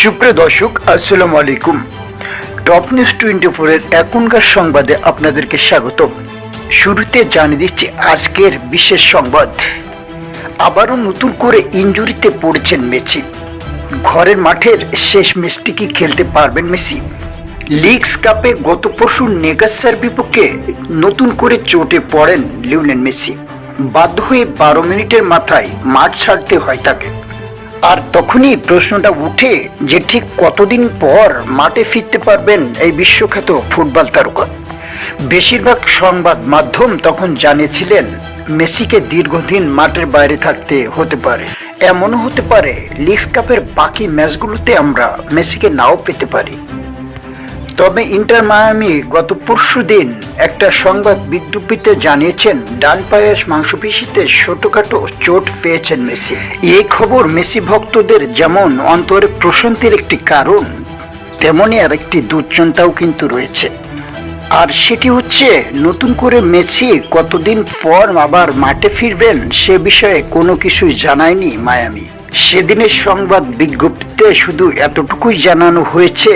সুপ্রিয় দর্শক, আসসালামু আলাইকুম। টপ নিউজ টোয়েন্টি ফোরের এখনকার সংবাদে আপনাদেরকে স্বাগত শুরুতে জানিয়ে দিচ্ছি আজকের বিশেষ সংবাদ। আবারও নতুন করে ইঞ্জুরিতে পড়েছেন মেসি। ঘরের মাঠের শেষ ম্যাচটি কি খেলতে পারবেন মেসি? লিগস কাপে গত পরশু নেগাসার বিপক্ষে নতুন করে চোটে পড়েন লিওনেল মেসি। বাধ্য হয়ে বারো মিনিটের মাথায় মাঠ ছাড়তে হয় তাকে। আর তখনই প্রশ্নটা উঠে যে ঠিক কতদিন পর মাঠে ফিরতে পারবেন এই বিশ্বখ্যাত ফুটবল তারকা? বেশিরভাগ সংবাদ মাধ্যম তখন জানিয়েছিলেন, মেসিকে দীর্ঘদিন মাঠের বাইরে থাকতে হতে পারে। এমনও হতে পারে লিগস কাপের বাকি ম্যাচগুলোতে আমরা মেসিকে নাও পেতে পারি। তবে ইন্টার মায়ামি গত পরশু দিন একটা সংবাদ বিজ্ঞপ্তিতে জানিয়েছেন ডান পায়ের মাংসপেশিতে ছোটখাটো চোট পেয়েছেন মেসি। এই খবর মেসি ভক্তদের যেমন অন্তরে প্রশান্তির একটি কারণ তেমনই আর একটি দুশ্চিন্তাও কিন্তু রয়েছে। আর সেটি হচ্ছে, নতুন করে মেসি কতদিন পর আবার মাঠে ফিরবেন সে বিষয়ে কোনো কিছুই জানায়নি মায়ামি। সেদিনের সংবাদ বিজ্ঞপ্তিতে শুধু এতটুকুই জানানো হয়েছে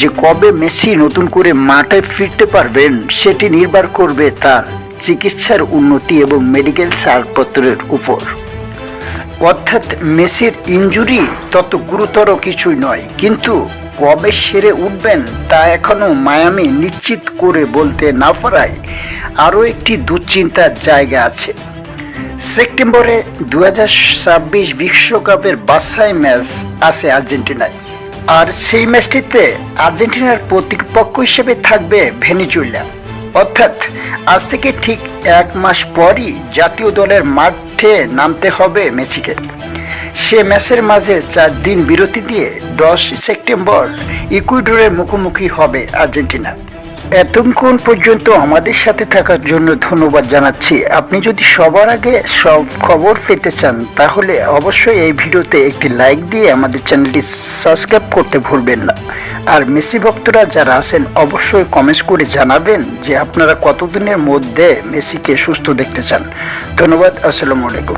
যে কবে মেসি নতুন করে মাঠে ফিরতে পারবেন, সেটি নির্ভর করবে তার চিকিৎসার উন্নতি এবং মেডিকেল ছাড়পত্রের উপর। অর্থাৎ মেসির ইঞ্জুরি তত গুরুতর কিছুই নয়, কিন্তু কবে সেরে উঠবেন তা এখনও মায়ামি নিশ্চিত করে বলতে না পারায় আরও একটি দুশ্চিন্তার জায়গা আছে। সেপ্টেম্বরে দু বিশ্বকাপের বাছাই ম্যাচ আছে আর্জেন্টিনায়। আর সেই ম্যাচটিতে আর্জেন্টিনার প্রতিপক্ষ হিসেবে থাকবে ভেনিজুয়েলা। অর্থাৎ আজ থেকে ঠিক এক মাস পরই জাতীয় দলের মাঠে নামতে হবে মেসিকে। সে ম্যাচের মাঝে চার দিন বিরতি দিয়ে দশ সেপ্টেম্বর ইকুইডোরের মুখোমুখি হবে আর্জেন্টিনা। এতক্ষণ পর্যন্ত আমাদের সাথে থাকার জন্য ধন্যবাদ জানাচ্ছি। আপনি যদি সবার আগে সব খবর পেতে চান, তাহলে অবশ্যই এই ভিডিওতে একটি লাইক দিয়ে আমাদের চ্যানেলটি সাবস্ক্রাইব করতে ভুলবেন না। আর মেসি ভক্তরা যারা আছেন, অবশ্যই কমেন্টস করে জানাবেন যে আপনারা কতদিনের মধ্যে মেসিকে সুস্থ দেখতে চান। ধন্যবাদ, আসসালামু আলাইকুম।